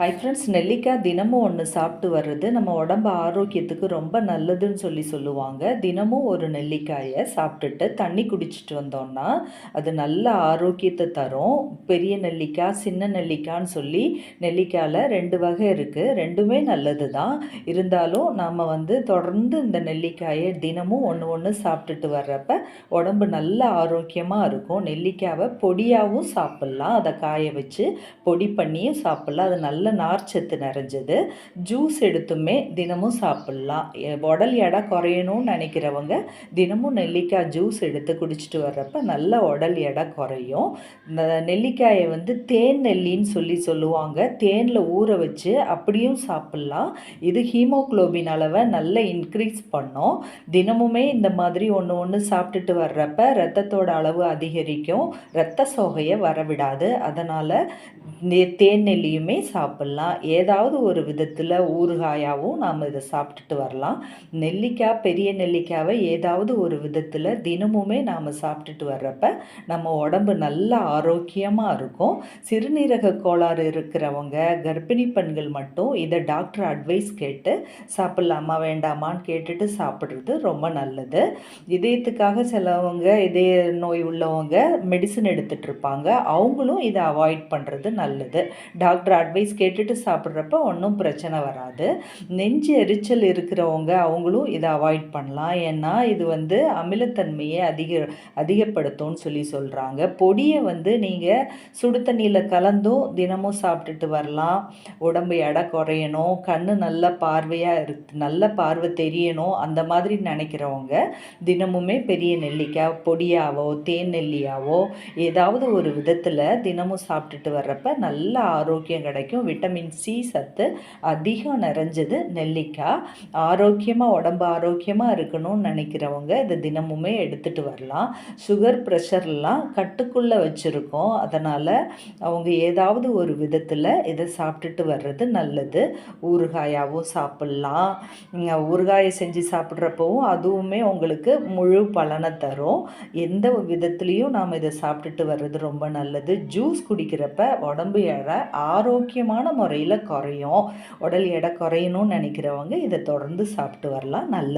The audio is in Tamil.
ஹை ஃப்ரெண்ட்ஸ் நெல்லிக்காய் தினமும் ஒன்று சாப்பிட்டு வர்றது நம்ம உடம்பு ஆரோக்கியத்துக்கு ரொம்ப நல்லதுன்னு சொல்லி சொல்லுவாங்க. தினமும் ஒரு நெல்லிக்காயை சாப்பிட்டுட்டு தண்ணி குடிச்சிட்டு வந்தோம்னா அது நல்ல ஆரோக்கியத்தை தரும். பெரிய நெல்லிக்காய் சின்ன நெல்லிக்காய்ன்னு சொல்லி நெல்லிக்காயில் ரெண்டு வகை இருக்குது ரெண்டுமே நல்லது தான் இருந்தாலும் நாம் வந்து தொடர்ந்து இந்த நெல்லிக்காயை தினமும் ஒன்று ஒன்று சாப்பிட்டுட்டு வர்றப்ப உடம்பு நல்ல ஆரோக்கியமாக இருக்கும். நெல்லிக்காவை பொடியாகவும் சாப்பிட்லாம். அதை காய வச்சு பொடி பண்ணியும் சாப்பிட்லாம். அது நல்ல நார்ச்சத்து நிறைஞ்சது. ஜூஸ் எடுத்துமே தினமும் சாப்பிட்லாம். உடல் எடை குறையணும்னு நினைக்கிறவங்க தினமும் நெல்லிக்காய் ஜூஸ் எடுத்து குடிச்சிட்டு வர்றப்ப நல்ல உடல் எடை குறையும். இந்த நெல்லிக்காயை வந்து தேன் நெல்லின்னு சொல்லி சொல்லுவாங்க. தேனில் ஊற வச்சு அப்படியும் சாப்பிட்லாம். இது ஹீமோகுளோபின் அளவை நல்லா இன்க்ரீஸ் பண்ணும். தினமுமே இந்த மாதிரி ஒன்று ஒன்று சாப்பிட்டுட்டு வர்றப்ப ரத்தத்தோட அளவு அதிகரிக்கும். ரத்த சோகையை வரவிடாது. அதனால் தேன் நெல்லியுமே சாப்பிட்லாம். ஏதாவது ஒரு விதத்தில் ஊறுகாயாகவும் நாம் இதை சாப்பிட்டுட்டு வரலாம். நெல்லிக்காய் பெரிய நெல்லிக்காவை ஏதாவது ஒரு விதத்தில் தினமுமே நாம் சாப்பிட்டுட்டு வர்றப்ப நம்ம உடம்பு நல்ல ஆரோக்கியமாக இருக்கும். சிறுநீரக கோளாறு இருக்கிறவங்க கர்ப்பிணி பெண்கள் மட்டும் இதை டாக்டர் அட்வைஸ் கேட்டு சாப்பிட்லாமா வேண்டாமான்னு கேட்டுட்டு சாப்பிட்றது ரொம்ப நல்லது. இதயத்துக்காக சிலவங்க இதய நோய் உள்ளவங்க மெடிசன் எடுத்துகிட்டு இருப்பாங்க. அவங்களும் இதை அவாய்ட் பண்ணுறது நல்லது. டாக்டர் அட்வைஸ் கேட்டு கேட்டுட்டு சாப்பிட்றப்ப ஒன்றும் பிரச்சனை வராது. நெஞ்சு எரிச்சல் இருக்கிறவங்க அவங்களும் இதை அவாய்ட் பண்ணலாம். ஏன்னா இது வந்து அமிலத்தன்மையை அதிக அதிகப்படுத்தும்னு சொல்லி சொல்கிறாங்க பொடியை வந்து நீங்கள் சுடு தண்ணியில் கலந்தும் தினமும் சாப்பிட்டுட்டு வரலாம். உடம்பு எடை குறையணும். கண் நல்ல பார்வையாக இருக்கு நல்ல பார்வை தெரியணும். அந்த மாதிரி நினைக்கிறவங்க தினமுமே பெரிய நெல்லிக்காய் பொடியாவோ தேன் நெல்லியாவோ ஏதாவது ஒரு விதத்தில் தினமும் சாப்பிட்டுட்டு வர்றப்ப நல்ல ஆரோக்கியம் கிடைக்கும். விட்டமின் சி சத்து அதிகம் நிறைஞ்சது நெல்லிக்காய். ஆரோக்கியமாக உடம்பு ஆரோக்கியமாக இருக்கணும்னு நினைக்கிறவங்க இதை தினமுமே எடுத்துகிட்டு வரலாம். சுகர் ப்ரெஷர்லாம் கட்டுக்குள்ளே வச்சுருக்கோம். அதனால் அவங்க ஏதாவது ஒரு விதத்தில் இதை சாப்பிட்டுட்டு வர்றது நல்லது. ஊறுகாயாகவும் சாப்பிட்லாம். ஊறுகாயை செஞ்சு சாப்பிட்றப்பவும் அதுவுமே உங்களுக்கு முழு பலனை தரும். எந்த விதத்துலேயும் நாம் இதை சாப்பிட்டுட்டு வர்றது ரொம்ப நல்லது. ஜூஸ் குடிக்கிறப்ப உடம்பு எடை ஆரோக்கியமான முறையில் குறையும். உடல் எடை குறையணும்னு நினைக்கிறவங்க இதை தொடர்ந்து சாப்பிட்டு வரலாம். நல்லது.